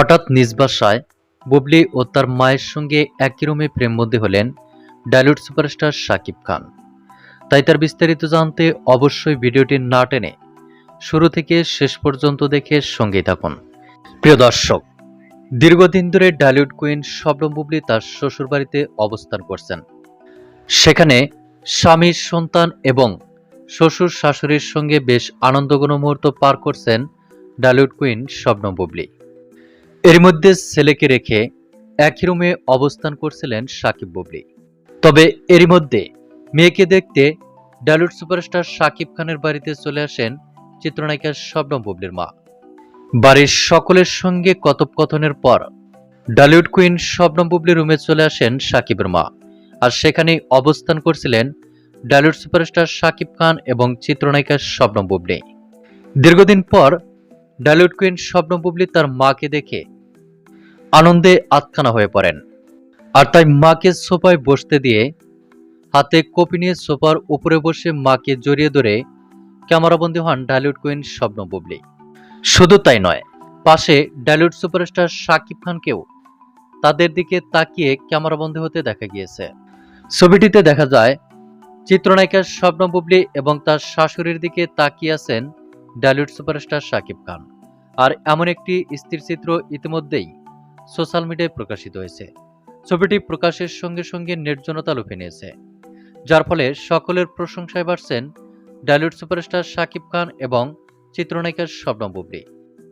হঠাৎ নিজ বাসায় বুবলি ও তার মায়ের সঙ্গে একই রুমে প্রেমবন্দী হলেন ডালিউড সুপারস্টার শাকিব খান। তাই তার বিস্তারিত জানতে অবশ্যই ভিডিওটি না টেনে শুরু থেকে শেষ পর্যন্ত দেখে সঙ্গেই থাকুন। প্রিয় দর্শক, দীর্ঘদিন ধরে ডালিউড কুইন শবনম বুবলি তার শ্বশুরবাড়িতে অবস্থান করছেন। সেখানে স্বামীর সন্তান এবং শ্বশুর শাশুড়ির সঙ্গে বেশ আনন্দঘন মুহূর্ত পার করছেন ডালিউড কুইন শবনম বুবলি। এর মধ্যে ছেলেকে রেখে একই রুমে অবস্থান করছিলেন সাকিব বুবলি। তবে এরই মধ্যে মেয়েকে দেখতে ডালিউড সুপারস্টার সাকিব খানের বাড়িতে চলে আসেন চিত্রনায়িকা শবনম বুবলির মা। বাড়ির সকলের সঙ্গে কথোপকথনের পর ডালিউড কুইন শবনম বুবলি রুমে চলে আসেন সাকিবের মা আর সেখানেই অবস্থান করছিলেন ডালিউড সুপারস্টার সাকিব খান এবং চিত্রনায়িকা শবনম বুবলি। দীর্ঘদিন পর ডালিউড কুইন শবনম বুবলি তার মাকে দেখে আনন্দে আতখানা হয়ে পড়েন। আর তাই মাকে সোফায় বসতে দিয়ে হাতে কপি নিয়ে সোফার উপরে বসে মাকে জড়িয়ে ধরে ক্যামেরাবন্দী হন ডালিউড কুইন শবনম বুবলি। শুধু তাই নয়, পাশে ডালিউড সুপারস্টার শাকিব খানকেও তাদের দিকে তাকিয়ে ক্যামেরাবন্দী হতে দেখা গিয়েছে। ছবিটিতে দেখা যায়, চিত্রনায়িকা শবনম বুবলি এবং তার শাশুড়ির দিকে তাকিয়ে আছেন ডালিউড সুপারস্টার শাকিব খান। আর এমন একটি স্থির চিত্র ইতিমধ্যেই সোশ্যাল মিডিয়ায় প্রকাশিত হয়েছে। ছবিটি প্রকাশের সঙ্গে সঙ্গে নির্জনতা লুফে নিয়েছে। যার ফলে সকলের প্রশংসায় বাড়ছেন ডালিউড সুপারস্টার শাকিব খান এবং চিত্রনায়িকার শবনম